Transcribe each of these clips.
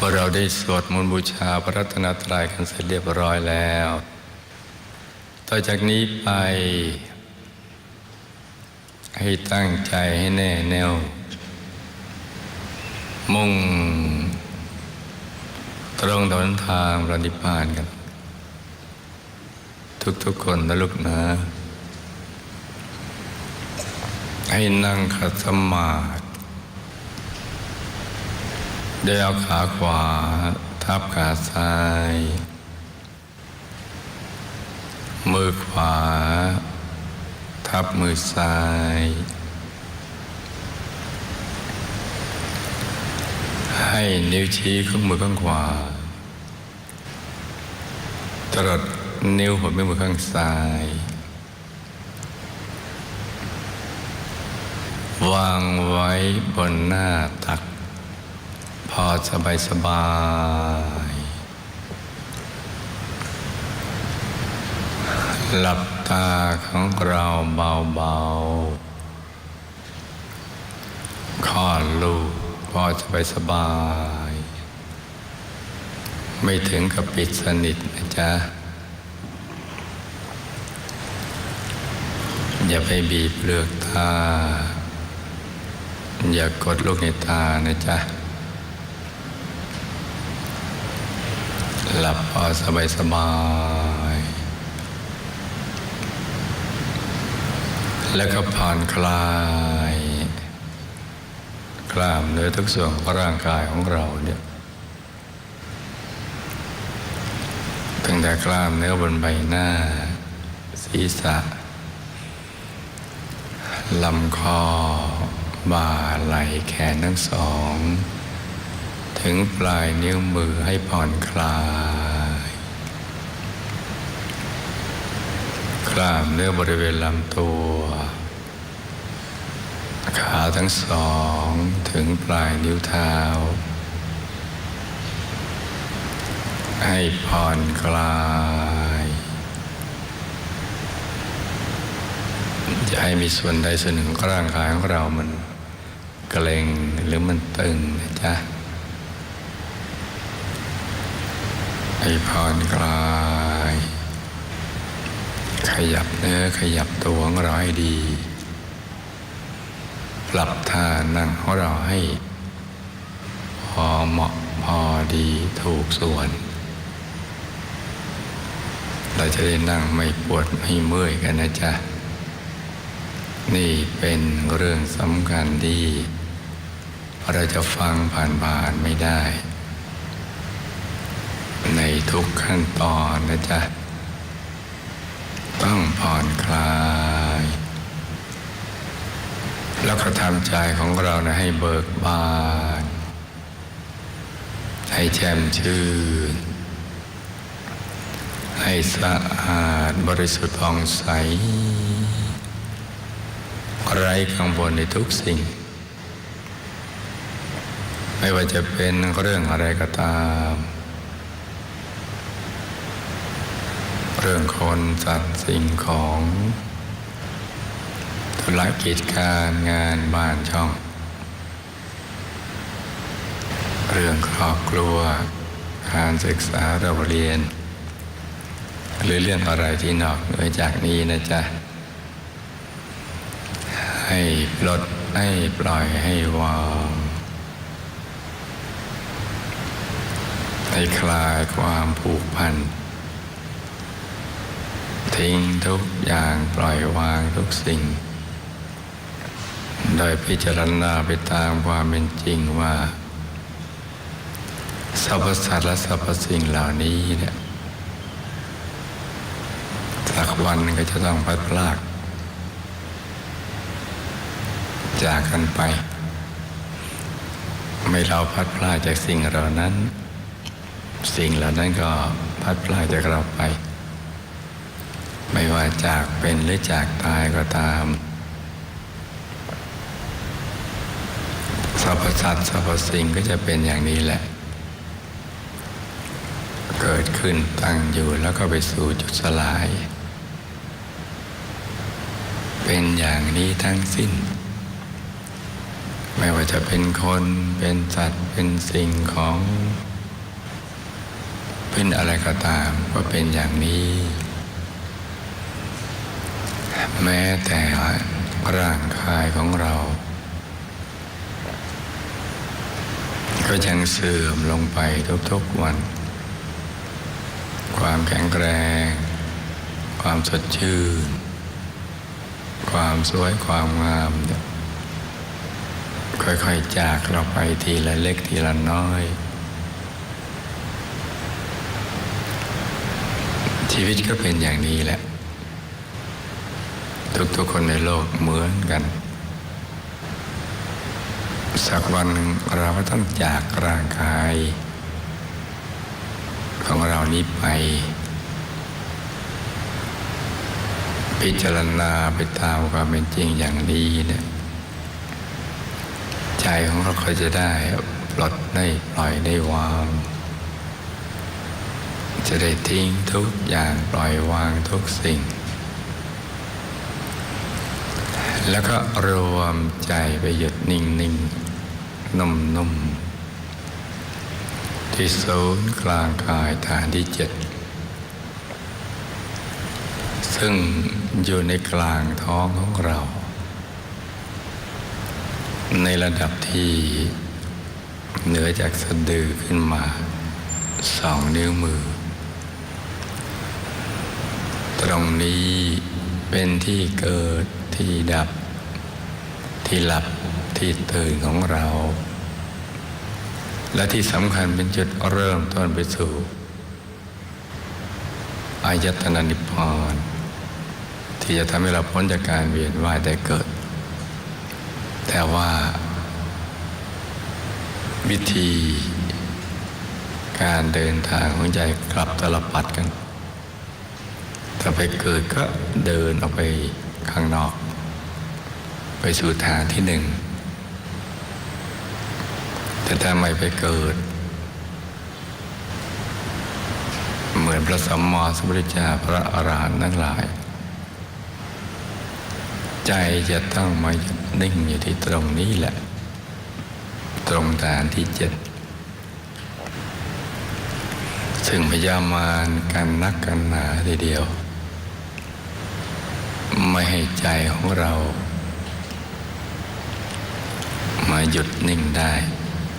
พอเราได้สวดมนต์บูชาพระรัตนตรัยกันเสร็จเรียบร้อยแล้ว ต่อจากนี้ไป ให้ตั้งใจให้แน่แน่วมุ่ง ตรงถนนทางระนิพานกัน ทุกๆคนนะลูกนะ ให้นั่งขัดสมาธิ โดยเอาขาขวา ทับขาซ้าย มือขวา ทับมือซ้าย ให้นิ้วชี้ข้างมือข้างขวา ตลอดนิ้วหัวแม่มือข้างซ้าย วางไว้บนหน้าตัก อสบายสบายหลับตาของเราเบาๆคลอดลูกพอสบายสบาย ไม่ถึงกับปิดสนิทนะจ๊ะ อย่าไปบีบเปลือกตา อย่ากดลูกในตานะจ๊ะ หลับพอสบายสบาย แล้วก็ผ่อนคลายกล้ามเนื้อทุกส่วนของร่างกายของเราเนี่ยตั้งแต่กล้ามเนื้อบนใบหน้า ศีรษะลำคอบ่าไหล่แขนทั้งสอง ถึงปลายนิ้วมือให้ผ่อนคลาย กล้ามเนื้อบริเวณลำตัว ขาทั้งสองถึงปลายนิ้วเท้า ให้ผ่อนคลาย จะให้มีส่วนใดส่วนหนึ่งของร่างกายของเรามันเกร็งหรือมันตึงนะจ๊ะ ให้ผ่อนคลาย ขยับเนื้อขยับตัวของเราให้ดี ปรับท่านั่งของเราให้ พอเหมาะพอดีถูกส่วน เราจะได้นั่งไม่ปวดไม่เมื่อยกันนะจ๊ะ นี่เป็นเรื่องสำคัญที่เราจะฟังผ่านๆไม่ได้ ทุกขั้นตอนนะจ๊ะ ต้องผ่อนคลาย แล้วก็ทำใจของเรานะให้เบิกบาน ให้แจ่มชื่น ให้สะอาดบริสุทธิ์ผ่องใส ไร้กังวลในทุกสิ่ง ไม่ว่าจะเป็นเรื่องอะไรก็ตาม รื่องคนสัตว์สิ่งของธุรกิจการงานบ้านช่อง เรื่องครอบครัว การศึกษาเราเรียน หรือเรื่องอะไรที่นอกเหนือจากนี้นะจ๊ะ ให้ปลดให้ปล่อยให้วางให้คลายความผูกพัน ทิ้งทุกอย่างปล่อยวางทุกสิ่ง โดยพิจารณาไปตามความเป็นจริงว่าสรรพสัตว์และสรรพสิ่งเหล่านี้เนี่ยสักวันก็จะต้องพัดพลาก จากกันไป ไม่เราพัดพลาดจากสิ่งเหล่านั้น สิ่งเหล่านั้นก็พัดพลาดจากเราไป ไม่ว่าจากเป็นหรือจากตายก็ตามสรรพสัตว์สรรพสิ่งก็จะเป็นอย่างนี้แหละ เกิดขึ้นตั้งอยู่แล้วก็ไปสู่จุดสลาย เป็นอย่างนี้ทั้งสิ้น ไม่ว่าจะเป็นคนเป็นสัตว์เป็นสิ่งของ เป็นอะไรก็ตามก็เป็นอย่างนี้ แม้แต่ร่างกายของเรา ก็ยังเสื่อมลงไปทุกๆวัน ความแข็งแรง ความสดชื่น ความสวยความงาม ค่อยๆจากเราไปทีละเล็กทีละน้อย ชีวิตก็เป็นอย่างนี้แหละ ทุกๆคนในโลกเหมือนกัน สักวันเราก็ต้องจากร่างกาย ของเรานี้ไป พิจารณาไปตามความเป็นจริงอย่างนี้เนี่ยใจของเราก็จะได้ปลดได้ปล่อยได้วางจะได้ทิ้งทุกอย่างปล่อยวางทุกสิ่ง แล้วก็รวมใจไปหยุดนิ่งนิ่งนุ่มนุ่มที่ศูนย์กลางกายฐานที่เจ็ดซึ่งอยู่ในกลางท้องของเรา ในระดับที่เหนือจากสะดือขึ้นมาสองนิ้วมือ ตรงนี้ เป็นที่เกิดที่ดับ ที่หลับที่ตื่นของเรา และที่สำคัญเป็นจุดเริ่มต้นไปสู่อายตนะนิพพานที่จะทำให้เราพ้นจากการเวียนว่ายแต่เกิด แต่ว่า วิธีการเดินทางของใจกลับตลปัดกัน ถ้าไปเกิดก็เดินออกไปข้างนอก ไปสู่ทางที่หนึ่ง แต่ถ้าไม่ไปเกิด เหมือนพระสัมมาสัมพุทธเจ้าพระอรหันต์ทั้งหลาย ใจจะต้องมาหยุดนิ่งอยู่ที่ตรงนี้แหละ ตรงฐานที่เจ็ดซึ่งพยามารกันนักกันหนาทีเดียว ไม่ให้ใจของเรา มาหยุดนิ่งได้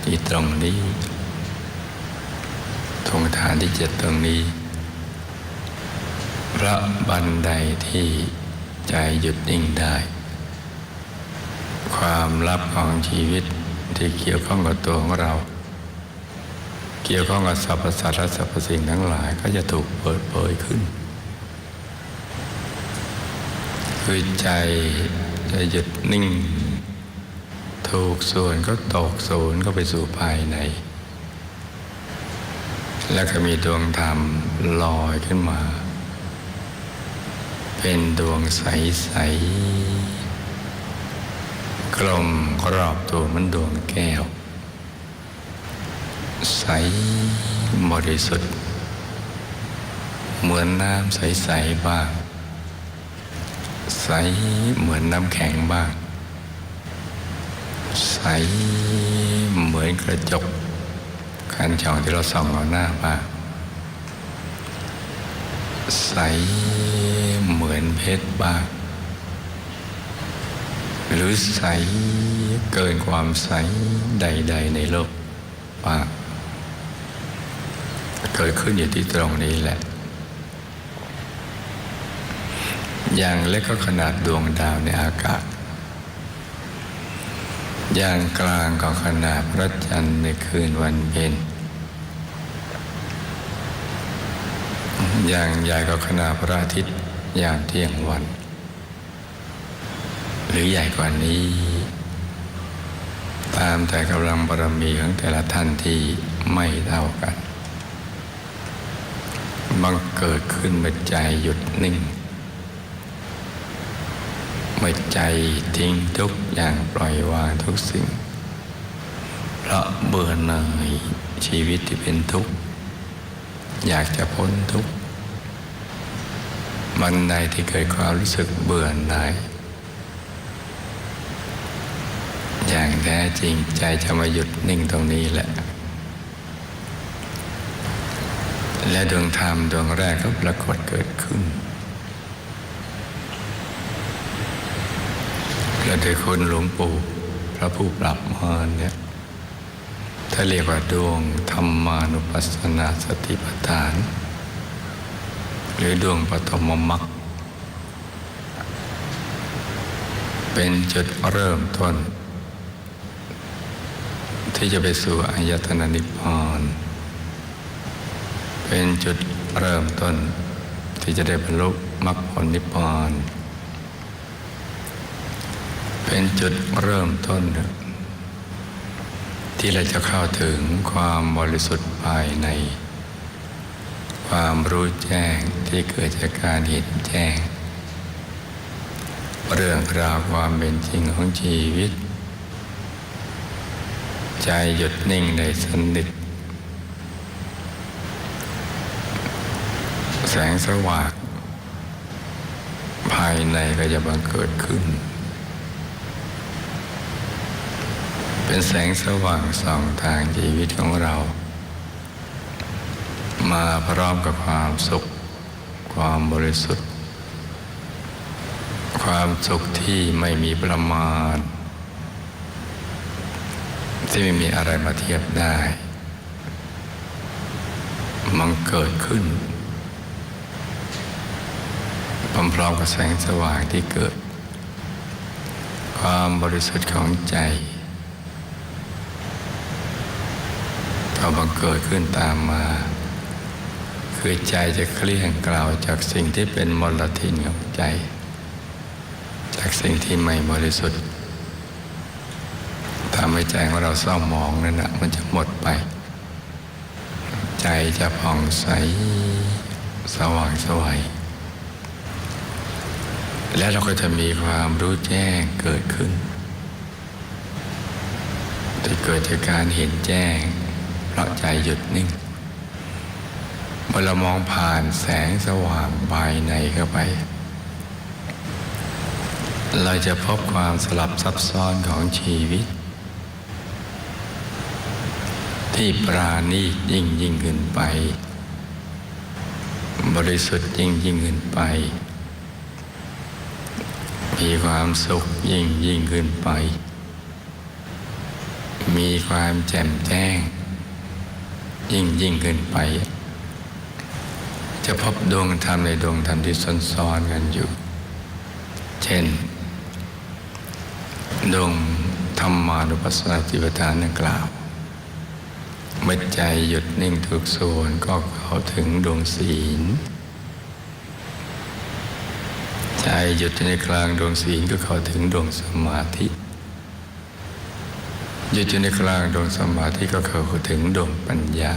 ที่ตรงนี้ตรงฐานที่เจ็ดตรงนี้ พระบันไดที่ใจหยุดนิ่งได้ ความลับของชีวิตที่เกี่ยวข้องกับตัวของเรา เกี่ยวข้องกับสรรพสัตว์และสรรพสิ่งทั้งหลายก็จะถูกเปิดเผยขึ้น คือใจจะหยุดนิ่ง ถูกส่วนก็ตกศูนย์ก็ไปสู่ภายใน แล้วก็มีดวงธรรมลอยขึ้นมา เป็นดวงใส ๆ กลมรอบตัวมันดวงแก้ว ใสบริสุทธิ์ เหมือนน้ำใส ๆ บ้าง ใสเหมือนน้ำแข็งบ้าง ใสเหมือนกระจกคันช่องที่เราส่องเอาหน้าบ้างใสเหมือนเพชรบ้าง หรือใสเกินความใสใด ๆ ในโลกบ้างเกิดขึ้นอยู่ที่ตรงนี้แหละ อย่างเล็กก็ขนาดดวงดาวในอากาศ อย่างกลางก็ขนาดพระจันทร์ในคืนวันเพ็ญอย่างใหญ่ก็ขนาดพระอาทิตย์ยามเที่ยงวัน หรือใหญ่กว่านี้ ตามแต่กำลังบารมีของแต่ละท่านที่ไม่เท่ากันบังเกิดขึ้นเมื่อใจหยุดนิ่ง เมื่อใจทิ้งทุกอย่างปล่อยวางทุกสิ่ง เพราะเบื่อหน่ายชีวิตที่เป็นทุกข์ อยากจะพ้นทุกข์มันใดที่เกิดความรู้สึกเบื่อหน่ายอยอย่างแท้จริงใจจะมาหยุดนิ่งตรงนี้แหละ และดวงธรรมดวงแรกก็ปรากฏเกิดขึ้น และโดยคุณหลวงปู่พระผู้ปรับมารเนี่ยถ้าเรียกว่าดวงธรรมานุปัสสนาสติปัฏฐาน หรือดวงปฐมมรรคเป็นจุดเริ่มต้น ที่จะไปสู่อายตนะนิพพานเป็นจุดเริ่มต้นที่จะได้บรรลุมรรคผลนิพพาน เป็นจุดเริ่มต้น ที่เราจะเข้าถึงความบริสุทธิ์ภายใน ความรู้แจ้งที่เกิดจากการเห็นแจ้ง เรื่องราวความเป็นจริงของชีวิต ใจหยุดนิ่งในสนิทแสงสว่างภายในก็จะบังเกิดขึ้น เป็นแสงสว่างส่องทางชีวิตของเรา มาพร้อมกับความสุข ความบริสุทธิ์ ความสุขที่ไม่มีประมาณที่ไม่มีอะไรมาเทียบได้ มันเกิดขึ้นพร้อมๆกับแสงสว่างที่เกิด ความบริสุทธิ์ของใจ ก็บังเกิดขึ้นตามมา คือใจจะเคลี่ยงกล่าวจากสิ่งที่เป็นมลทินของใจ จากสิ่งที่ไม่บริสุทธิ์ทำให้ใจของเราเศร้าหมองนั่นนะมันจะหมดไป ใจจะผ่องใสสว่างสวยและเราก็จะมีความรู้แจ้งเกิดขึ้นที่เกิดจากการเห็นแจ้ง ราะใจหยุดนิ่งเมื่อเรามองผ่านแสงสว่างภายในเข้าไป เราจะพบความสลับซับซ้อนของชีวิต ที่ปราณีตยิ่งยิ่งขึ้นไป บริสุทธิ์ยิ่งยิ่งขึ้นไป มีความสุขยิ่งยิ่งขึ้นไป มีความแจ่มแจ้ง ยิ่งยิ่งขึ้นไป จะพบดวงธรรมในดวงธรรมที่ซ้อนๆกันอยู่ เช่น ดวงธรรมานุปัสสนาติปทานดังกล่าว เมื่อใจหยุดนิ่งทุกส่วนก็เข้าถึงดวงศีล ใจหยุดในกลางดวงศีลก็เข้าถึงดวงสมาธิ ยุดอยู่ในกลางดวงสมาธิก็เข้าถึงดวงปัญญา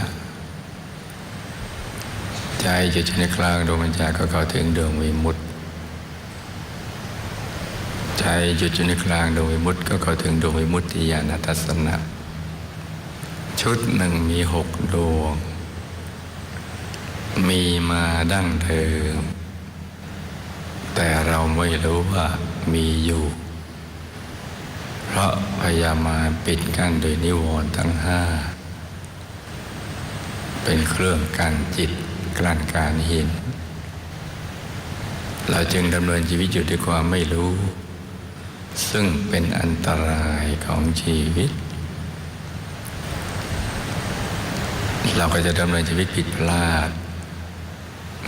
ใจยุดอยู่ในกลางดวงปัญญาก็เข้าถึงดวงวิมุตติใจหยุดอยู่ในกลางดวงวิมุตติก็เข้าถึงดวงวิมุตติญาณทัศนะ ชุดหนึ่งมีหกดวง มีมาดั้งเดิมแต่เราไม่รู้ว่ามีอยู่ เพราะพยามาปิดกั้นโดยนิวรณ์ทั้งห้า เป็นเครื่องกั้นจิตกลั่นการเห็น เราจึงดำเนินชีวิตอยู่ด้วยความไม่รู้ ซึ่งเป็นอันตรายของชีวิต เราก็จะดำเนินชีวิตผิดพลาด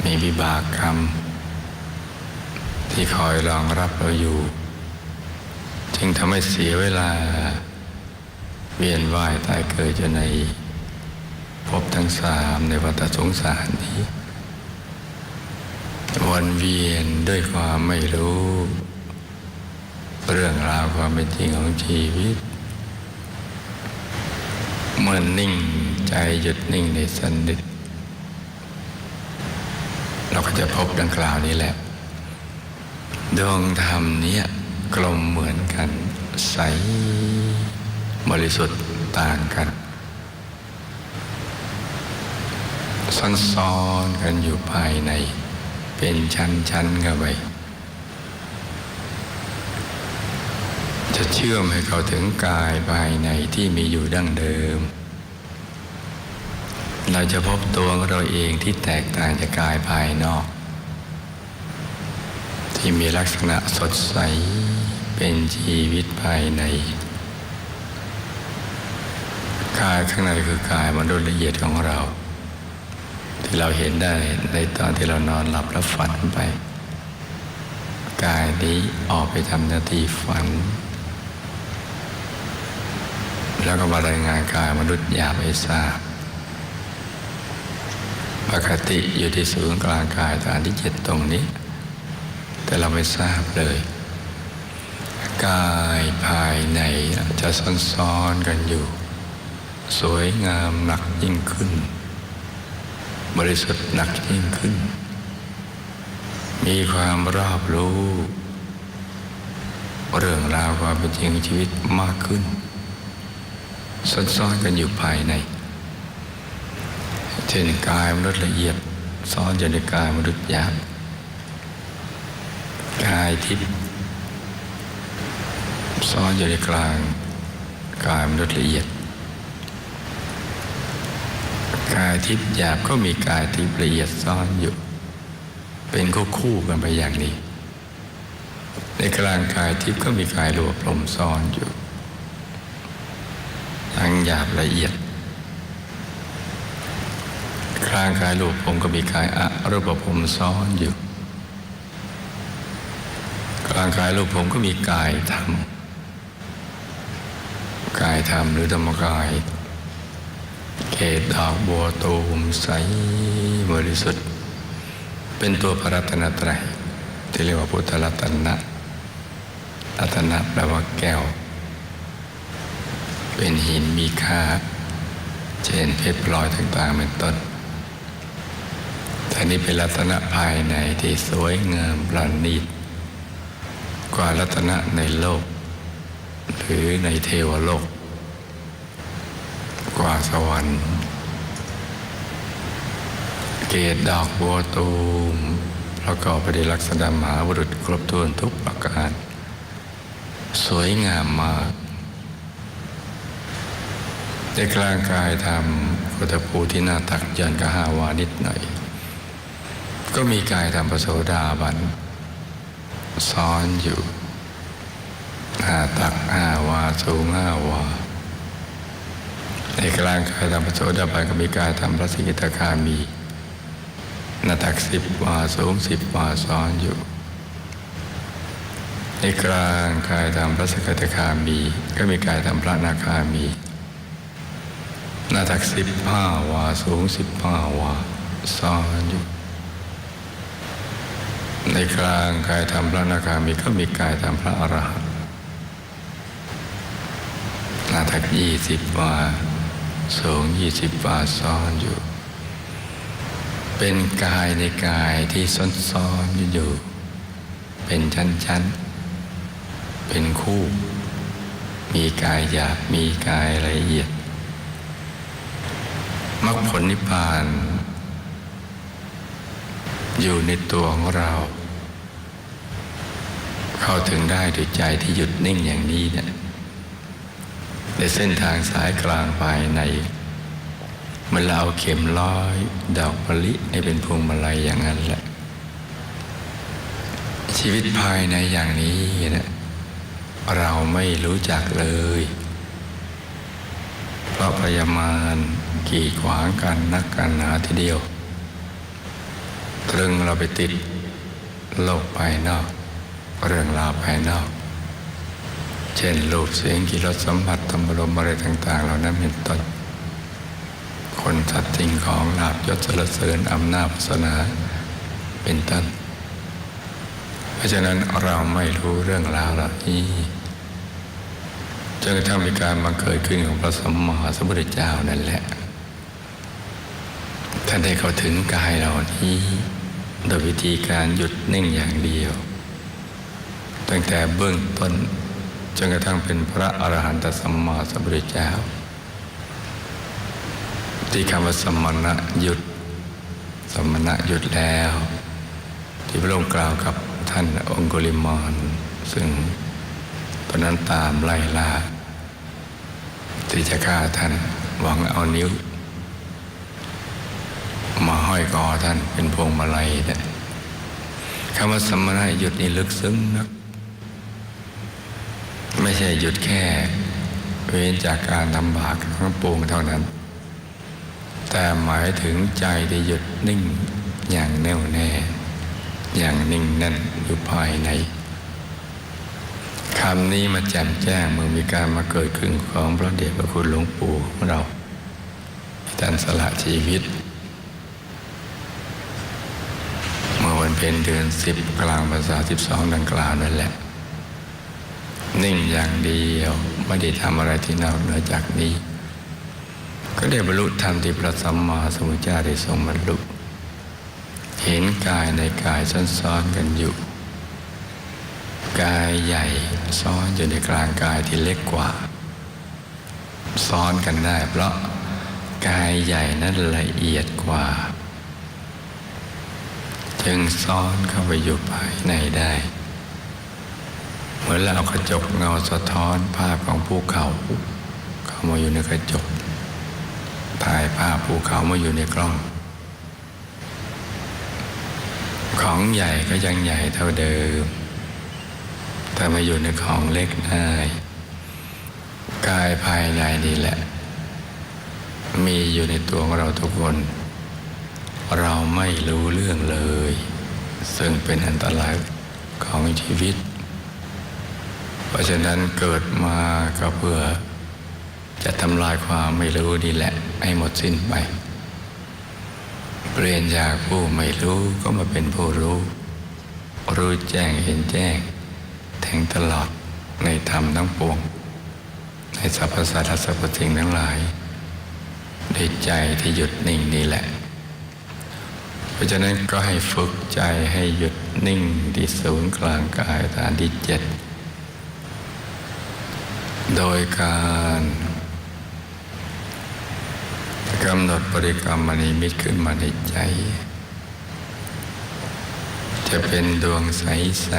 มีวิบากกรรม ที่คอยรองรับเราอยู่ จึงทำให้เสียเวลา เวียนว่ายตายเกิดอยู่ในภพทั้งสามในวัฏสงสารนี้ วนเวียนด้วยความไม่รู้ เรื่องราวความเป็นจริงของชีวิตเมื่อนิ่งใจหยุดนิ่งในสนิทเราก็จะพบดังกล่าวนี้แหละ ดวงธรรมเนี้ย กลมเหมือนกัน ใส บริสุทธิ์ต่างกันซ้อนๆกันอยู่ภายใน เป็นชั้นๆกันไปจะเชื่อมให้เขาถึงกายภายในที่มีอยู่ดั้งเดิม เราจะพบตัวของเราเองที่แตกต่างจากกายภายนอก ที่มีลักษณะสดใส เป็นชีวิตภายใน กายข้างในคือกายมนุษย์ละเอียดของเรา ที่เราเห็นได้ในตอนที่เรานอนหลับแล้วฝันไป กายนี้ออกไปทำหน้าที่ฝัน แล้วก็มารายงานกายมนุษย์หยาบให้ทราบปกติอยู่ที่ศูนย์กลางกายฐานที่เจ็ดตรงนี้ แต่เราไม่ทราบเลย กายภายในจะซ้อนๆกันอยู่ สวยงามหนักยิ่งขึ้น บริสุทธิ์หนักยิ่งขึ้น มีความรอบรู้ เรื่องราวความเป็นจริงชีวิตมากขึ้นซ้อนๆกันอยู่ภายในเช่นกายมนุษย์ละเอียดซ้อนอยู่ในกายมนุษย์หยาบกายทิพย์ ซ้อนอยู่ในกลางกายมนุษย์ละเอียด กายทิพย์หยาบก็มีกายทิพย์ละเอียดซ้อนอยู่ เป็นคู่คู่กันไปอย่างนี้ ในกลางกายทิพย์ก็มีกายรวบลมซ้อนอยู่ ทั้งหยาบละเอียดกลางกายรูปผมก็มีกายอะรูปผมซ้อนอยู่กลางกายรูปผมก็มีกายธรรม กายธรรมหรือธรรมกาย เกตดอกบัวตูมใสบริสุทธิ์ เป็นตัวพระรัตนตรัยที่เรียกว่าพุทธรัตนะรัตนะแปลว่าแก้ว เป็นหินมีค่า เช่นเพชรพลอยต่างๆเป็นต้นแต่นี้เป็นรัตนะภายในที่สวยงามประณีตกว่ารัตนะในโลก หรือในเทวโลก กว่าสวรรค์ เกตดอกบัวตูมประกอบไปด้วยลักษณะมหาบุรุษครบถ้วนทุกประการ สวยงามมากในกลางกายทำพุทธภูที่หน้าตักยันกะหาวานิดหน่อย ก็มีกายทำปโสดาบันซ้อนอยู่ ห้าตักห้าวาสูงห้าวาในกลางกายทำปโสดาบันก็มีกายทำพระสกิตาคามีหน้าตักสิบวาสูงสิบวาซ้อนอยู่ ในกลางกายทำพระสกิตาคามีก็มีกายทำพระนาคามีหน้าตักสิบห้าวาสูงสิบห้าวาซ้อนอยู่ ในกลางกายธรรมพระนาคามีก็มีกายธรรมพระอรหันต หน้าตักยี่สิบวาสูงยี่สิบวาซ้อนอยู่ เป็นกายในกายที่ซ้อนซ้อนอยู่ เป็นชั้นๆเป็นคู่ มีกายหยาบมีกายละเอียดมรรคผลนิพพาน อยู่ในตัวของเรา เข้าถึงได้ด้วยใจที่หยุดนิ่งอย่างนี้เนี่ย ในเส้นทางสายกลางภายในเมื่อเราเอาเข็มร้อยดอกมะลิให้เป็นพวงมาลัยอย่างนั้นแหละ ชีวิตภายในอย่างนี้เนี่ยเราไม่รู้จักเลยเพราะพยามารกีดขวางกันนักกันหนาทีเดียวตรึงเราไปติดโลกภายนอก เรื่องราวภายนอก เช่นรูปเสียงกิรสสัมผัสธรรมรมอะไรต่าง ๆ เหล่านั้นเป็นต้นคนสัตว์สิ่งของลาบยศสรเสริญอำนาจศาสนาเป็นต้นเพราะฉะนั้นเราไม่รู้เรื่องราวเหล่านี้จนกระทั่งมีการมาเกิดขึ้นของพระสมมาสมุทธเจ้านั่นแหละ ท่านได้เข้าถึงกายเหล่านี้โดยวิธีการหยุดนิ่งอย่างเดียว ตั้งแต่เบื้องต้น จนกระทั่งเป็นพระอรหันตสัมมาสัมพุทธเจ้า ที่คำว่าสมณะหยุด สมณะหยุดแล้ว ที่พระองค์กล่าวกับท่านองคุลิมานซึ่งตคนนั้นตามไล่ล่าที่จะฆ่าท่านหวังเอานิ้ว มาห้อยคอท่านเป็นพวงมาลัยเนี่ยคำว่าสมณะหยุดนี่ลึกซึ้งนัก ไม่ใช่หยุดแค่ เว้นจากการทำบาปทั้งปวงเท่านั้น แต่หมายถึงใจที่หยุดนิ่งอย่างแน่วแน่ อย่างนิ่งแน่นอยู่ภายในคำนี้มาแจ่มแจ้งเมื่อมีการมาเกิดขึ้นของพระเดชพระคุณหลวงปู่ของเราท่านสละชีวิต เมื่อวันเพ็ญเดือนสิบกลางภาษาสิบสองดังกล่าวนั่นแหละ นิ่งอย่างเดียว ไม่ได้ทำอะไรที่นอกเหนือจากนี้ ก็ได้บรรลุธรรมที่พระสัมมาสัมพุทธเจ้าได้ทรงบรรลุเห็นกายในกายซ้อนๆกันอยู่ กายใหญ่ซ้อนอยู่ในกลางกายที่เล็กกว่า ซ้อนกันได้ เพราะกายใหญ่นั้นละเอียดกว่า จึงซ้อนเข้าไปอยู่ภายในได้ เหมือนเราเอากระจกเงาสะท้อนภาพของภูเขา เข้ามาอยู่ในกระจก ถ่ายภาพภูเขามาอยู่ในกล้อง ของใหญ่ก็ยังใหญ่เท่าเดิม แต่มาอยู่ในของเล็กได้กายภายในนี่แหละ มีอยู่ในตัวของเราทุกคน เราไม่รู้เรื่องเลย ซึ่งเป็นอันตรายของชีวิต ราะฉะนั้นเกิดมาก็เพื่อจะทำลายความไม่รู้นี่แหละ ให้หมดสิ้นไป เปลี่ยนจากผู้ไม่รู้ก็มาเป็นผู้รู้ รู้แจ้งเห็นแจ้ง แทงตลอดในธรรมทั้งปวง ในสรรพสัตว์และสรรพสิ่งทั้งหลายด้วยใจที่หยุดนิ่งนี่แหละ เพราะฉะนั้นก็ให้ฝึกใจให้หยุดนิ่งที่ศูนย์กลางกายฐานที่เจ็ด โดยการกำหนดบริกรรมมณีมิตขึ้นมาในใจ จะเป็นดวงใส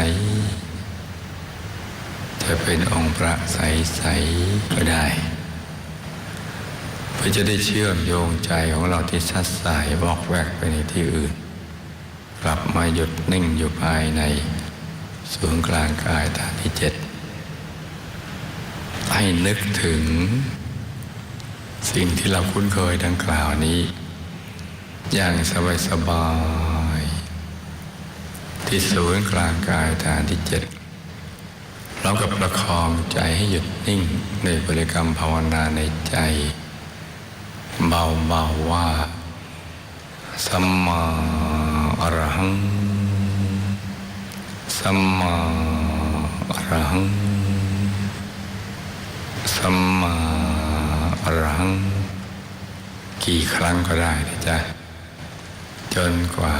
ๆ จะเป็นองค์พระใส ๆ ก็ได้ เพื่อจะได้เชื่อมโยงใจของเราที่ชัดสายบอกแวกไปในที่อื่น กลับมาหยุดนิ่งอยู่ภายในศูนย์กลางกายฐานที่เจ็ด ให้นึกถึง สิ่งที่เราคุ้นเคยดังกล่าวนี้ อย่างสบายๆที่ศูนย์กลางกายฐานที่เจ็ดเรากับประคองใจให้หยุดนิ่งในบริกรรมภาวนาในใจ เบาๆว่า สัมมาอรหัง สัมมาอรหัง สัมมาอรัง กี่ครั้งก็ได้นะจ๊ะ จนกว่า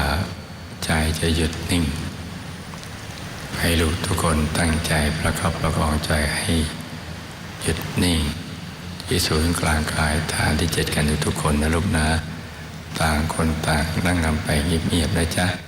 ใจจะหยุดนิ่ง ให้ลูกทุกคนตั้งใจประคับประคองใจให้หยุดนิ่ง ที่ศูนย์กลางกายฐานที่เจ็ดกันทุกคนนะลูกนะ ต่างคนต่างนั่งนำไปเงียบๆนะจ๊ะ